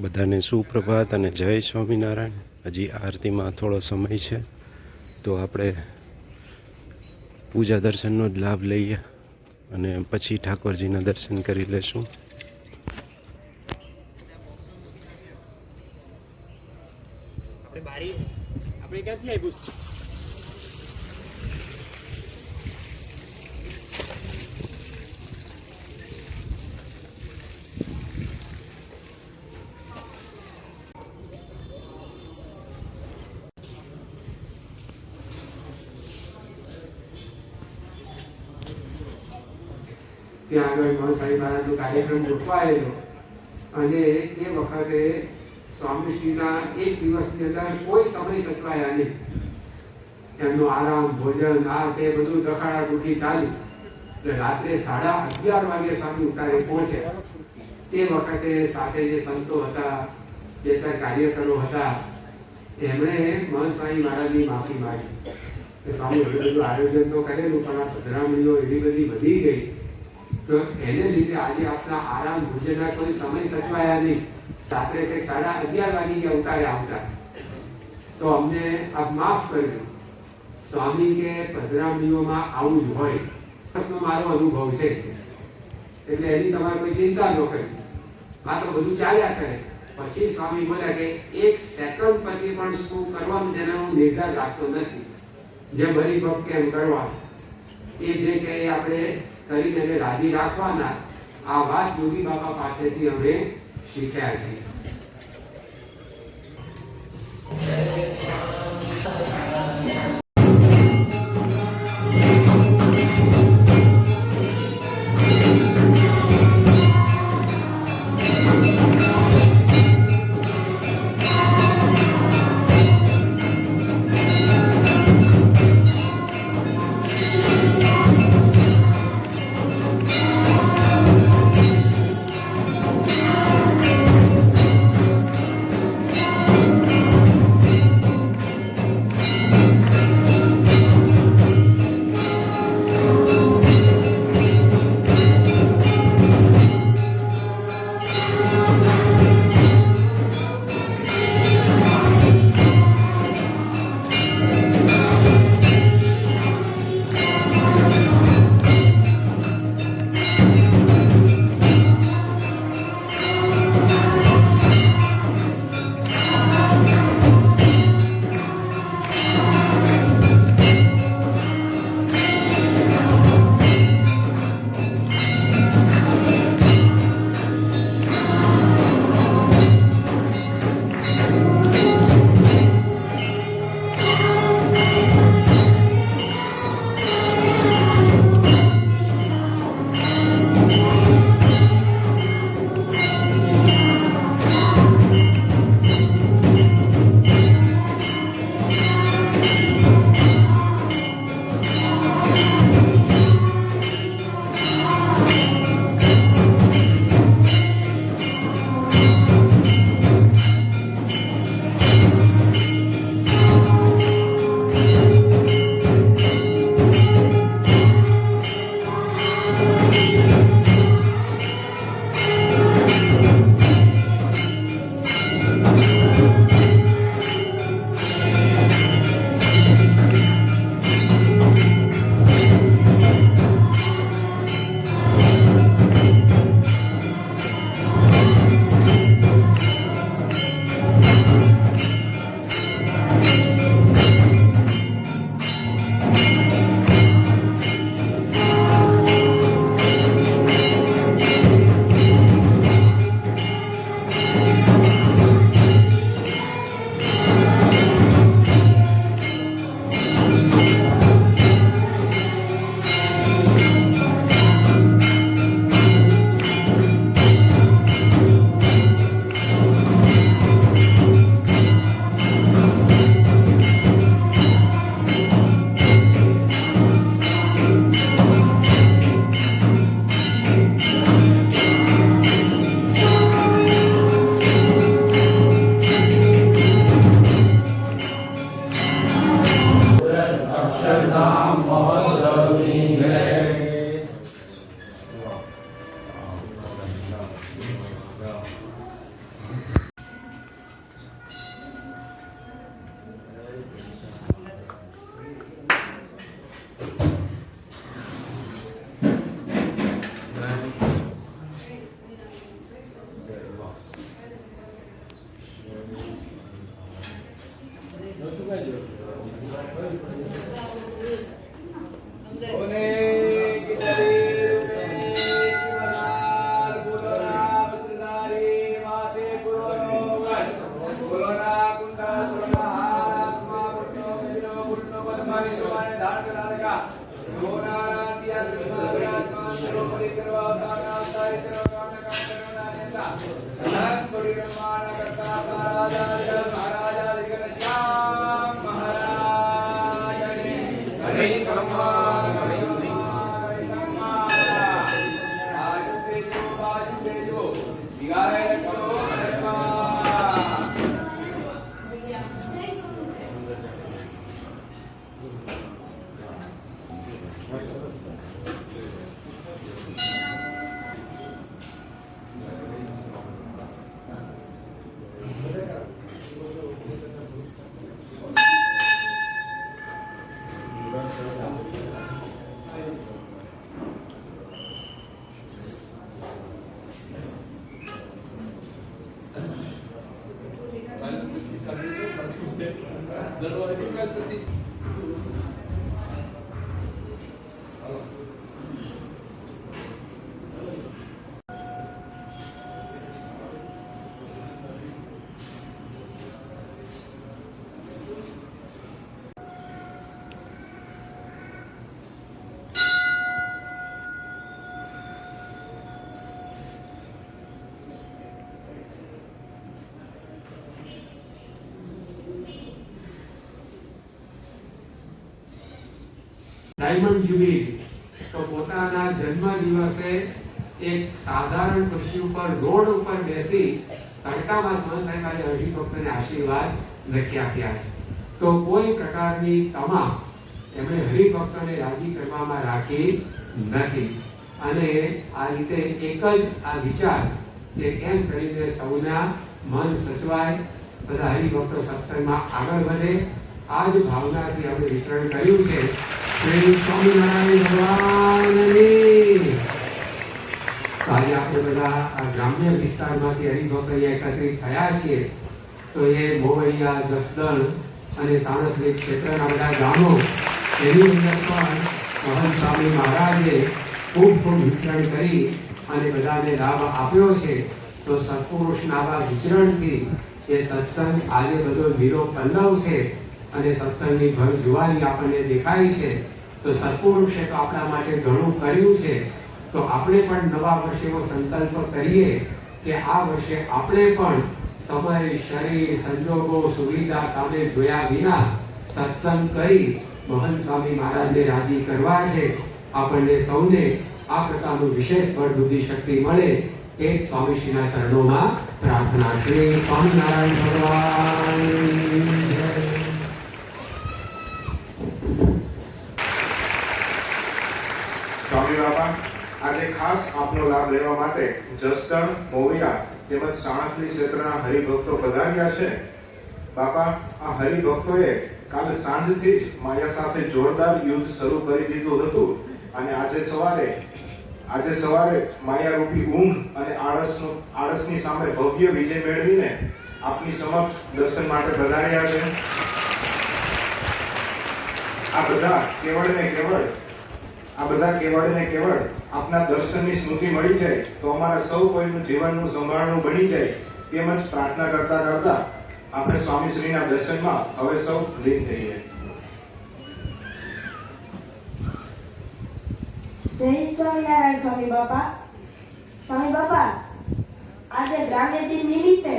બધાને સુપ્રભાત અને જય સ્વામિનારાયણ. હજી આરતીમાં થોડો સમય છે, તો આપણે પૂજા દર્શનનો જ લાભ લઈએ અને પછી ઠાકોરજીના દર્શન કરી લેશું. આપણે ક્યાંથી આવ્યું આગળ મહાસાઈ મહારાજનો કાર્યક્રમ ગોઠવાયેલો અને એ વખતે સ્વામીશ્રીના એક દિવસની અંદર કોઈ સમય સચવાયા નહીં. એમનો આરામ, ભોજન, આ તે બધું દખાડા તૂટી ચાલ્યું એટલે રાત્રે સાડા અગિયાર વાગે સ્વામી ઉતારે પહોંચે. તે વખતે સાથે જે સંતો હતા, જે કાર્યકરો હતા, એમણે મહંત સ્વામી મહારાજની માફી માગી. સ્વામી એટલું બધું આયોજન તો કરેલું, પણ આ પધરામણીઓ એવી બધી વધી ગઈ. તો એને લીધે આજે આપણા આરામ ભોજનના કોઈ સમય સચવાયા નહીં. રાત્રે છે સાડા અગિયાર વાગી ગયા ઉતારે આવતા. તો અમને આપ માફ કર્યો સ્વામી કે પધરામણીઓમાં આવું જ હોય પ્રશ્ન મારો અનુભવ છે. એટલે એની તમારે કોઈ ચિંતા ન કરી આ તો બધું ચાલ્યા કરે. પછી સ્વામી બોલ્યા કે એક સેકન્ડ પછી પણ શું કરવાનું તેનો હું નિર્ધાર રાખતો નથી. જે બરી ભક્ત એમ કરવાનું એ જે કે આપણે કરીને તેને રાજી રાખવાના આ વાત યોગી બાપા પાસેથી અમે શીખ્યા છીએ. Maharaj dan orang itu kan penting diamond jubilee તો પોતાના જન્મ દિવસે એક સાધારણ પક્ષી ઉપર રોડ ઉપર બેસી તડકામાં ધ્વન સાહેબાએ હરિભક્તને આશીર્વાદ લખી આપ્યા છે. તો કોઈ પ્રકારની તમા એમણે હરિભક્તને રાજી કરવામાં રાખી નથી. અને આ રીતે એક જ આ વિચાર કે કેમ કરીને સૌના મન સચવાય, બધા હરિભક્તો સત્સંગમાં આગળ વધે, આ જ ભાવનાથી આપણે વિચરણ કર્યું છે. શ્રી સ્વામિનારાયણ ભગવાનની આજે આપણે બધા આ ગ્રામ્ય વિસ્તારમાંથી હરિભક્ત એકત્રિત થયા છીએ. તો એ મોવૈયા, જસદણ અને સાણસલી ક્ષેત્રના બધા ગામો, એની અંદર પણ મહંત સ્વામી મહારાજે ખૂબ ખૂબ વિચરણ કરી અને બધાને લાભ આપ્યો છે. તો સત્પુરુષના આવા વિચરણથી એ સત્સંગ આજે બધો લીલો પલ્લવ છે. અને સત્સંગની ભર જુવારી આપણને દેખાય છે, તો સત્પુરુષે તો આપણા માટે ઘણું કર્યું છે. તો આપણે પણ નવા વર્ષે એવો સંકલ્પ કરીએ કે આ વર્ષે આપણે પણ સમય શરીર, સંજોગો, સુવિધા સામે જોયા વિના સત્સંગ કરી મહંત સ્વામી મહારાજને રાજી કરવા છે. આપણને સૌને આ પ્રકારનું વિશેષ બળ, બુદ્ધિ શક્તિ મળે એ સ્વામીશ્રીના ચરણોમાં પ્રાર્થના. શ્રી સ્વામિનારાયણ ભગવાન જય. સ્વામી બાપા આજે ખાસ આપનો લાભ લેવા માટે જસદણ મોવિયા તેમજ સાણસલી ક્ષેત્રના હરિભક્તો પધાર્યા છે. બાપા, આ હરિભક્તોએ કાલ સાંજથી જ માયા સાથે જોરદાર યુદ્ધ શરૂ કરી દીધું હતું અને આજે સવારે આજે સવારે માયા રૂપી ઊંઘ અને આળસનું, આળસની સામે ભવ્ય વિજય મેળવીને આપની સમક્ષ દર્શન માટે પધાર્યા છે. આ બધા કેવળ ને કેવળ આ બધા કેવળ ને કેવળ આપના દર્શનની સ્મૃતિ મળી જાય તો અમારા સૌ કોઈનું જીવનનું સંભાળનું બની જાય તેમજ પ્રાર્થના કરતા કરતા આપણે સ્વામીશ્રીના દર્શનમાં હવે સૌ લીન થઈએ જય સ્વામિનારાયણ સ્વામી બાપા. સ્વામી બાપા, આજે ગ્રામ્ય દિન નિમિત્તે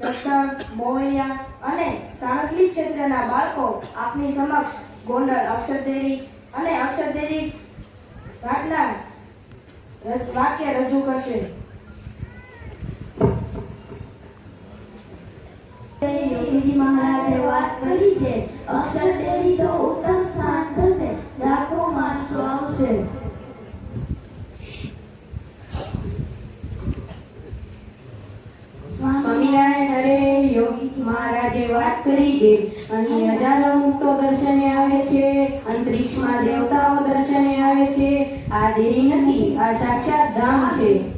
જસદણ મોવૈયા અને સાણસલી ક્ષેત્રના બાળકો આપની સમક્ષ ગોંડલ અક્ષરદેરી અને અક્ષરદેરી ઘાટના વાક્ય રજૂ કરશે. યોગીજી મહારાજે વાત કરી છે, અક્ષર દેવી તો ઉત્તમ સ્થાન થશે લાખો માણસો આવશે. સ્વામિનારાયણ, અરે યોગી મહારાજે વાત કરી છે. અહીં હજારો મુક્તો દર્શને આવે છે, અંતરિક્ષમાં દેવતાઓ દર્શને આવે છે. આ દેવી નથી, આ સાક્ષાત ધામ છે.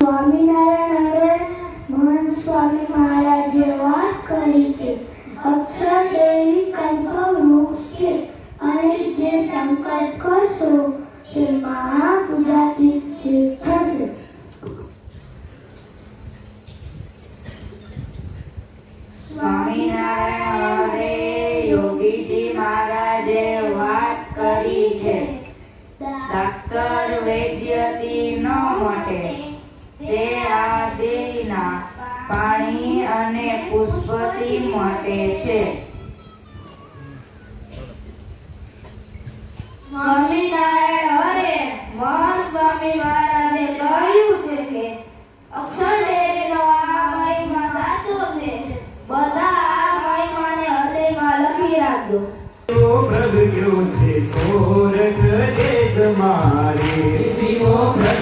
સ્વામિનારાયણ હવે મહંત સ્વામી મહારાજે વાત કરી છે. અક્ષર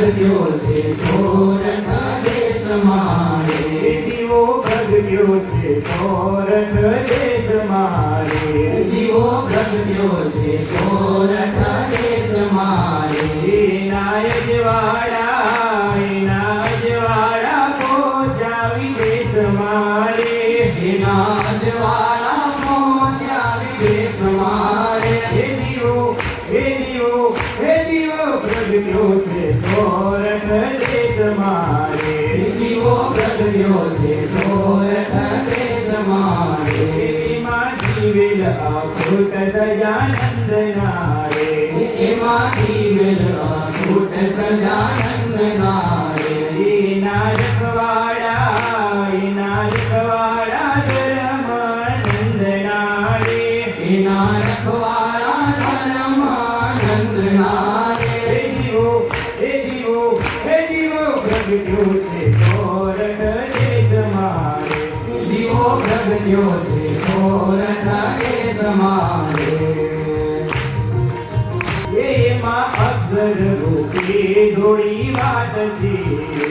ભગ્યો છે સોર નદે સમારે દીવો ભગ્યો છે સોર દેશ મારે દીવો ભગ્યો છે સોર દેશ મારે નાય વાળા સજાનંદ નારે એમાંથી મેળવા કૂટ સજાનંદ નારે નારકવાળા નારકવાળા ધર્માનંદ નારે નારકવાળા ધર્માનંદ નારે હે દીવો હે દીવો હે દીવો પ્રગટ્યો છે સોરઠ દેશ મારે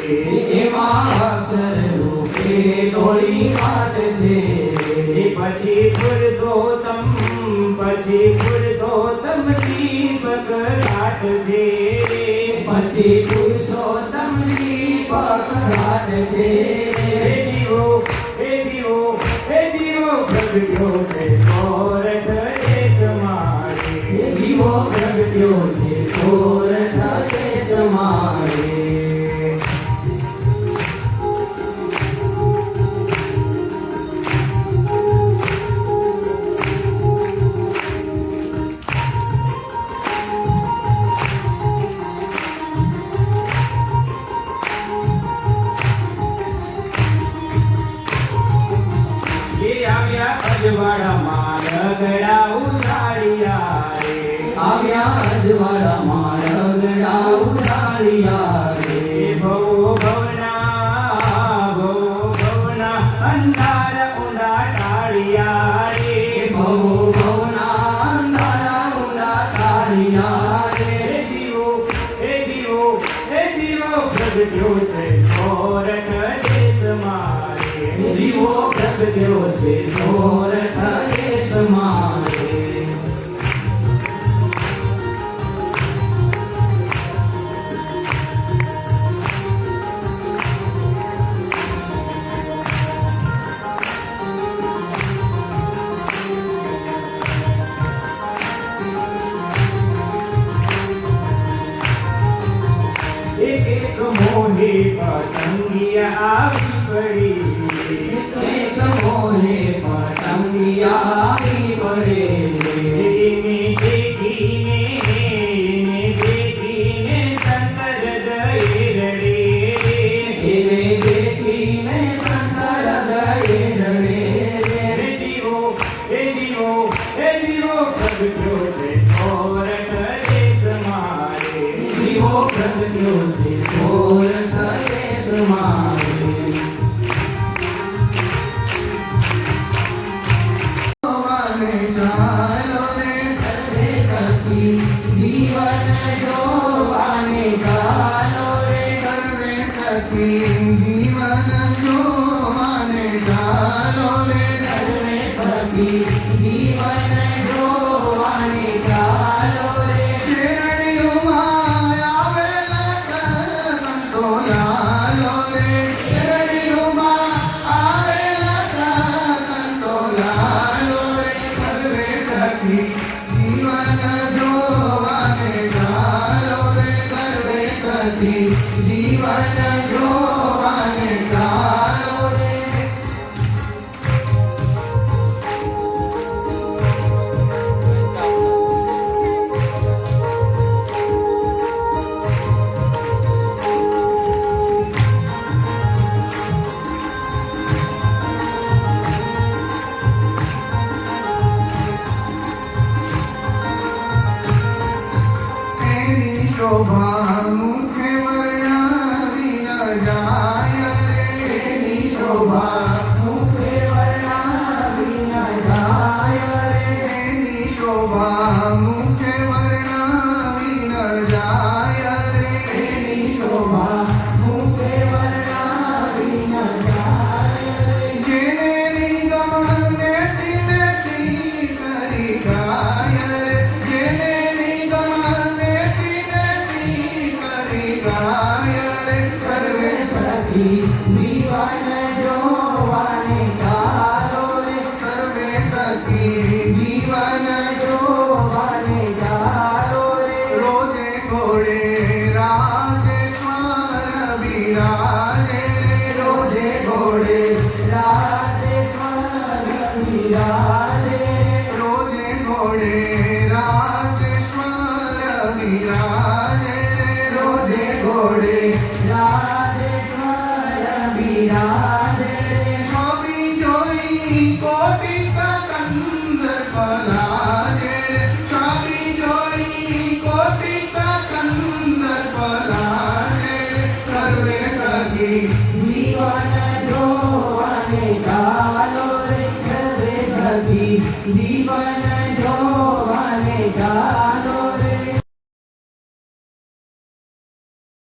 એમાં અસર રૂપે ડોળી વાત છે. પછી પુરુષોત્તમ પછી પુરુષોત્તમ દીપક ઘાટ છે. પછી પુરુષોત્તમ દીપક ઘાટ છે. હે દીવો હે દીવો છે સોરઠ દેશમાં હે છે સોરઠ દેશમાં